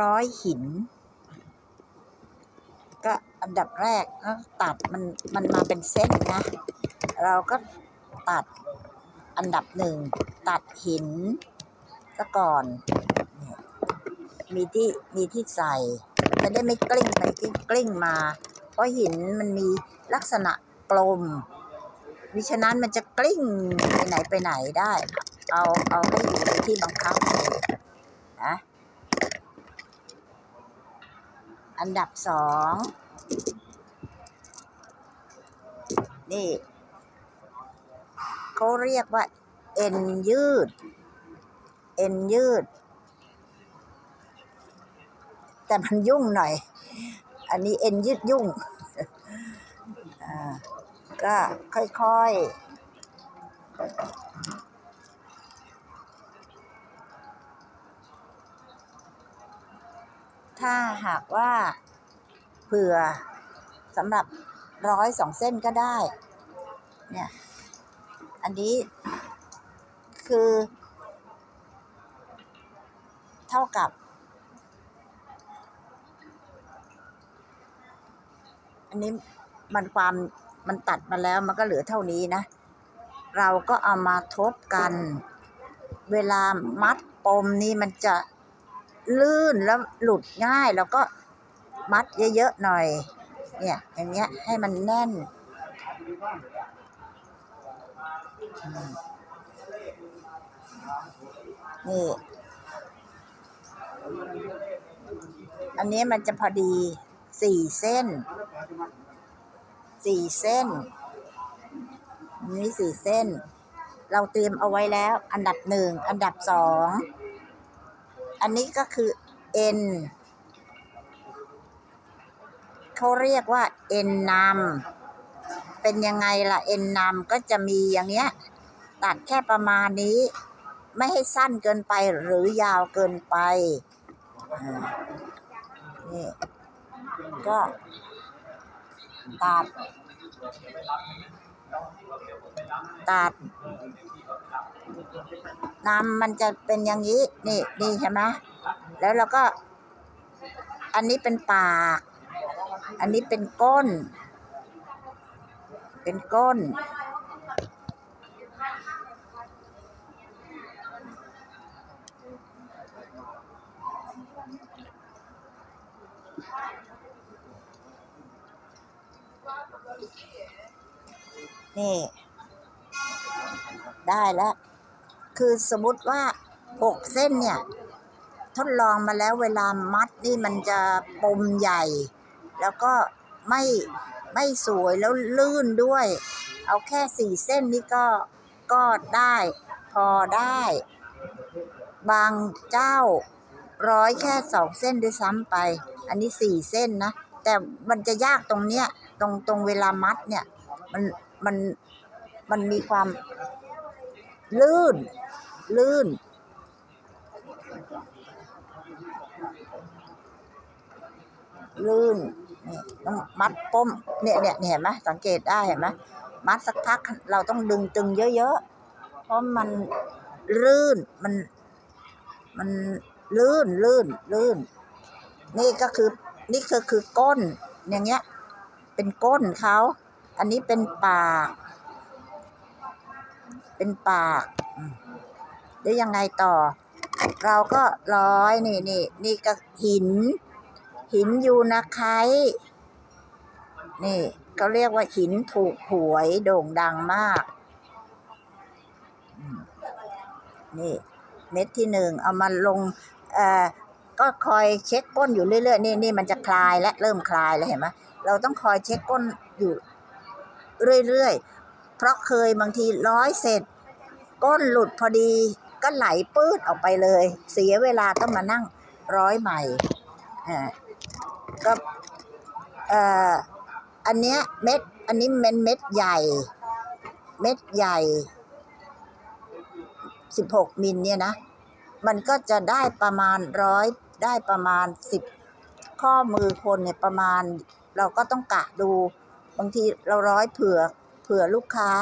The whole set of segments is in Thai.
ร้อยหิน ก็อันดับแรกก็ตัดมันมันมาเป็นเส้นนะ เราก็ตัดอันดับหนึ่งตัดหินซะก่อนเนี่ยมีที่มีที่ใส่จะได้ไม่กลิ้งไปกลิ้งกลิ้งมา เพราะหินมันมีลักษณะกลมมิฉะนั้นมันจะกลิ้งไปไหนไปไหนได้ เอาเอาให้อยู่ในที่บังคับเลยนะ อันดับสองนี่เขาเรียกว่า เอ็นยืด เอ็นยืด แต่มันยุ่งหน่อย อันนี้เอ็นยืดยุ่งอ่าก็ค่อยๆ ถ้าหากว่าเผื่อสำหรับร้อยสองเส้นก็ได้ เนี่ย อันนี้คือ เท่ากับ อันนี้มันความมันตัดมาแล้วมันก็เหลือเท่านี้นะ เราก็เอามาทบกัน เวลามัดปมนี่มันจะ ลื่นแล้วหลุดง่ายแล้วก็มัดเยอะๆหน่อย เนี่ยอย่างเงี้ยให้มันแน่น นี่ อันนี้มันจะพอดีสี่เส้น สี่เส้น นี่สี่เส้น เราเตรียมเอาไว้แล้ว อันดับหนึ่ง อันดับสอง อันนี้ก็คือเอ็นเขาเรียกว่าเอ็นนำเป็นยังไงล่ะเอ็นนำก็จะมีอย่างเงี้ย ตัดแค่ประมาณนี้ ไม่ให้สั้นเกินไปหรือยาวเกินไปนี่ก็ตัดตัด น้ำมันจะเป็นอย่างนี้ นี่นี่ใช่ไหมแล้วเราก็ อันนี้เป็นปาก อันนี้เป็นก้น เป็นก้น นี่ ได้แล้ว คือสมมติว่าหกเส้นเนี่ย ทดลองมาแล้วเวลามัดนี่มันจะปมใหญ่ แล้วก็ไม่ไม่สวยแล้วลื่นด้วย เอาแค่สี่เส้นนี่ก็ก็ได้ พอได้ บางเจ้าร้อยแค่สองเส้นด้วยซ้ำไป อันนี้สี่เส้นนะ แต่มันจะยากตรงเนี้ย ตรงตรงเวลามัดเนี่ย มันมันมันมีความ ลื่น ลื่น ลื่นนี่ต้องมัดป้มเนี่ยเนี่ยเนี่ยเห็นไหมสังเกตได้เห็นไหมมัดสักพักเราต้องดึงตึงเยอะๆ เพราะมันลื่นมัน มันลื่นลื่นลื่น นี่ก็คือนี่คือคือก้นอย่างเงี้ย เป็นก้นเขา อันนี้เป็นปาก เป็นปากแล้วยังไงต่อ เราก็ร้อยนี่นี่นี่ก็หิน หินยูนาไคนี่เขาเรียกว่าหินถูกหวยโด่งดังมาก นี่ เม็ดที่หนึ่งเอามาลงเอ่อก็คอยเช็คก้นอยู่เรื่อยๆนี่นี่มันจะคลายและเริ่มคลายแล้วเห็นไหมเราต้องคอยเช็คก้นอยู่เรื่อยๆ เพราะเคยบางทีร้อยเสร็จ ก้นหลุดพอดีก็ไหลปื้ดออกไปเลย เสียเวลาต้องมานั่งร้อยใหม่อ่าก็เอ่ออันเนี้ยเม็ดอันนี้เม็ดเม็ดใหญ่ เม็ดใหญ่สิบหกมิลเนี่ยนะ มันก็จะได้ประมาณร้อยได้ประมาณสิบข้อมือคนเนี่ยประมาณ เราก็ต้องกะดู บางทีเราร้อยเผื่อ เผื่อลูกค้า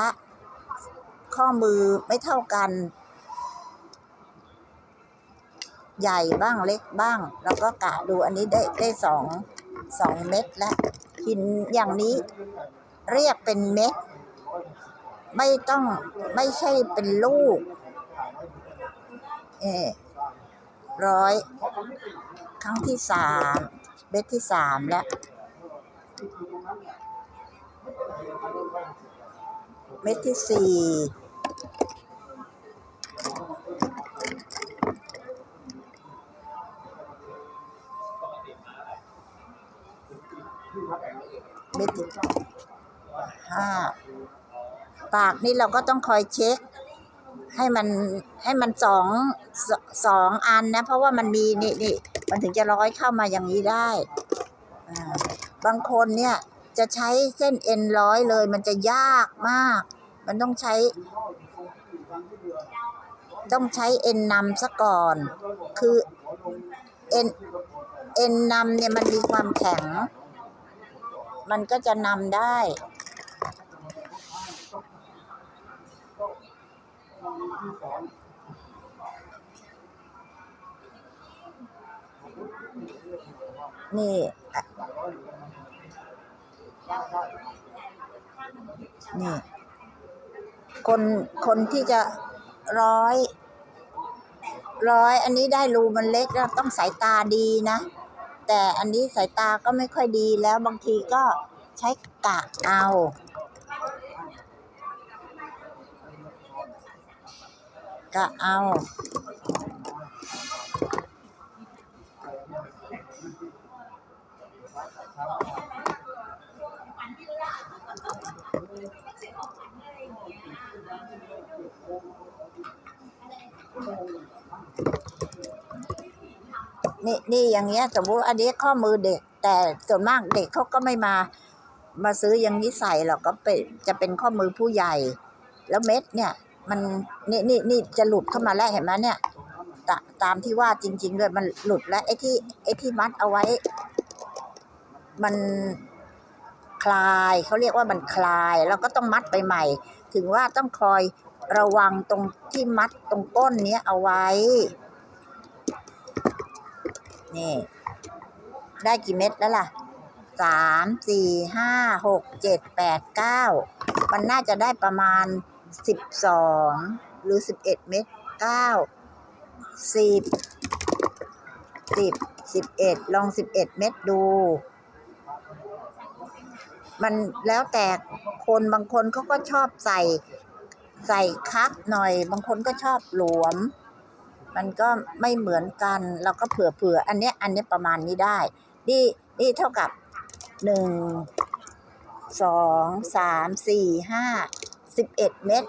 ข้อมือไม่เท่ากัน ใหญ่บ้างเล็กบ้าง แล้วก็กะดูอันนี้ได้ได้สองสองเม็ดแล้วหินอย่างนี้เรียกเป็นเม็ด ไม่ต้องไม่ใช่เป็นลูก เออร้อย ครั้งที่สามเม็ดที่สามแล้ว เม็ดที่สี่เม็ดที่ห้าปากนี่เราก็ต้องคอยเช็ค ให้มันให้มันสองสสองอันนะ เพราะว่ามันมีนี่นี่มันถึงจะร้อยเข้ามาอย่างนี้ได้ บางคนเนี่ย จะใช้เส้นเอ็นร้อยเลย มันจะยากมาก มันต้องใช้ ต้องใช้เอ็นนำซะก่อน คือเอ็นเอ็นนำเนี่ยมันมีความแข็ง มันก็จะนำได้นี่ นี่ คนคนที่จะร้อย ร้อย อันนี้ได้รูมันเล็กแล้วต้องสายตาดีนะ แต่อันนี้สายตาก็ไม่ค่อยดีแล้วบางทีก็ใช้กะเอากะเอา นี่นี่อย่างเงี้ยสมมุติอันนี้ข้อมือเด็ก แต่ส่วนมากเด็กเขาก็ไม่มา มาซื้ออย่างนี้ใส่หรอกก็เป็นจะเป็นข้อมือผู้ใหญ่ แล้วเม็ดเนี่ย มันนี่นี่นี่จะหลุดเข้ามาแล้วเห็นไหมเนี่ยตาตามที่ว่าจริงๆด้วยมันหลุดแล้วไอ้ที่ไอ้ที่มัดเอาไว้ มันคลายเขาเรียกว่ามันคลายแล้วก็ต้องมัดไปใหม่ ถึงว่าต้องคอยระวังตรงที่มัดตรงก้นเนี้ยเอาไว้ นี่ ได้กี่เม็ดแล้วล่ะสามสี่ห้าหกเจ็ดแปดเก้ามันน่าจะได้ประมาณสิบสองหรือสิบเอ็ดเม็ดเก้าสิบสิบสิบเอ็ดลองสิบเอ็ดเม็ดดู มันแล้วแต่คนบางคนเขาก็ชอบใส่ใส่คักหน่อย บางคนก็ชอบหลวม มันก็ไม่เหมือนกัน เราก็เผื่อเผื่ออันเนี้ยอันเนี้ยประมาณนี้ได้นี่นี่เท่ากับหนึ่งสองสามสี่ห้าสิบเอ็ดเม็ด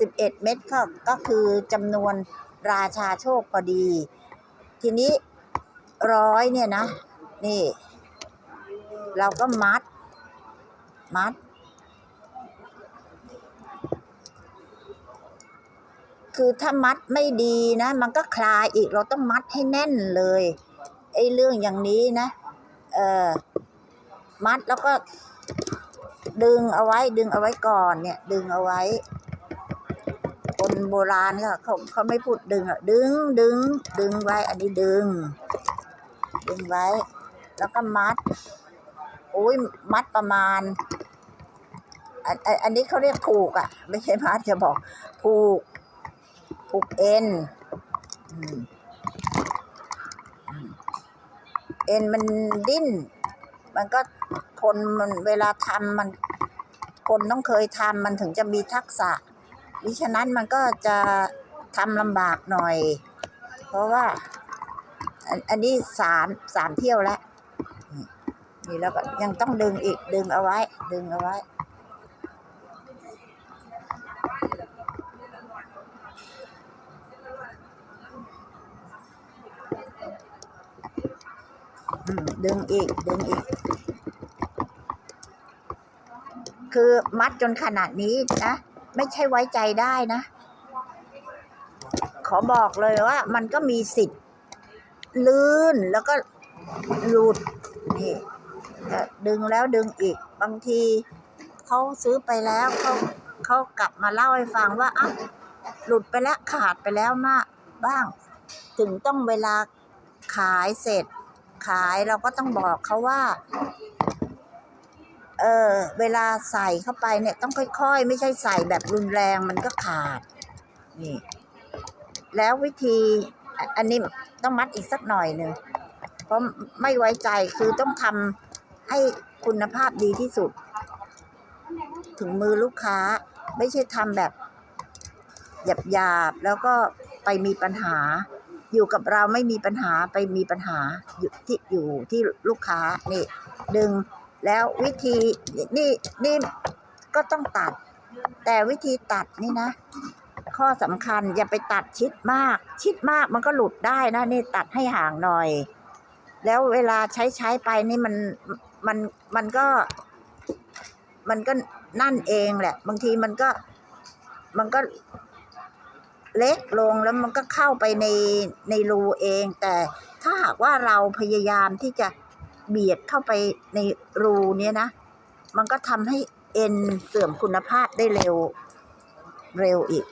สิบเอ็ดเม็ดก็ก็คือจำนวนราชาโชคพอดี ทีนี้ร้อยเนี่ยนะ นี่ เราก็มัด มัด คือถ้ามัดไม่ดีนะ มันก็คลายอีกเราต้องมัดให้แน่นเลยไอ้เรื่องอย่างนี้นะ เออมัดแล้วก็ ดึงเอาไว้ดึงเอาไว้ก่อนเนี่ย ดึงเอาไว้ คนโบราณเขาเขาเขาไม่พูดดึงอะดึงดึง ดึงไว้ อันนี้ดึง ดึงไว้ แล้วก็มัดโอ้ยมัดประมาณอันอันอันนี้เขาเรียกผูกอะ ไม่ใช่มัดจะบอกผูก ผูกเอ็นเอ็นมันดิ้น มันก็คนมันเวลาทำมัน คนต้องเคยทำมันถึงจะมีทักษะมิฉะนั้นมันก็จะทำลำบากหน่อย เพราะว่า อันนี้สามสามเที่ยวแล้วนี่แล้วก็ยังต้องดึงอีกดึงเอาไว้ ดึงเอาไว้ ดึงอีก ดึงอีก คือมัดจนขนาดนี้นะ ไม่ใช่ไว้ใจได้นะ ขอบอกเลยว่า มันก็มีสิทธิ์ ลื่นแล้วก็หลุด นี่ดึงแล้วดึงอีก บางทีเขาซื้อไปแล้วเขาเขากลับมาเล่าให้ฟังว่าอะหลุดไปแล้วขาดไปแล้วมากบ้าง ถึงต้องเวลาขายเสร็จ ขายเราก็ต้องบอกเขาว่า เออเวลาใส่เข้าไปเนี่ยต้องค่อยๆ ไม่ใช่ใส่แบบรุนแรงมันก็ขาด นี่ แล้ววิธีอันนี้ต้องมัดอีกสักหน่อยหนึ่งเพราะไม่ไว้ใจคือต้องทำให้คุณภาพดีที่สุด ถึงมือลูกค้า ไม่ใช่ทำแบบหยาบๆแล้วก็ไปมีปัญหา อยู่กับเราไม่มีปัญหาไปมีปัญหาอยู่ที่อยู่ที่ลูกค้านี่ ดึงแล้ววิธีนี่นี่ก็ต้องตัด แต่วิธีตัดนี่นะ ข้อสำคัญอย่าไปตัดชิดมาก ชิดมากมันก็หลุดได้นะนี่ตัดให้ห่างหน่อย แล้วเวลาใช้ใช้ไปนี่มันมันมันก็ มันก็นั่นเองแหละ บางทีมันก็มันก็ เล็กลงแล้วมันก็เข้าไปในในรูเอง แต่ถ้าหากว่าเราพยายามที่จะเบียดเข้าไปในรูเนี้ยนะ มันก็ทำให้เอ็นเสื่อมคุณภาพได้เร็วเร็วอีก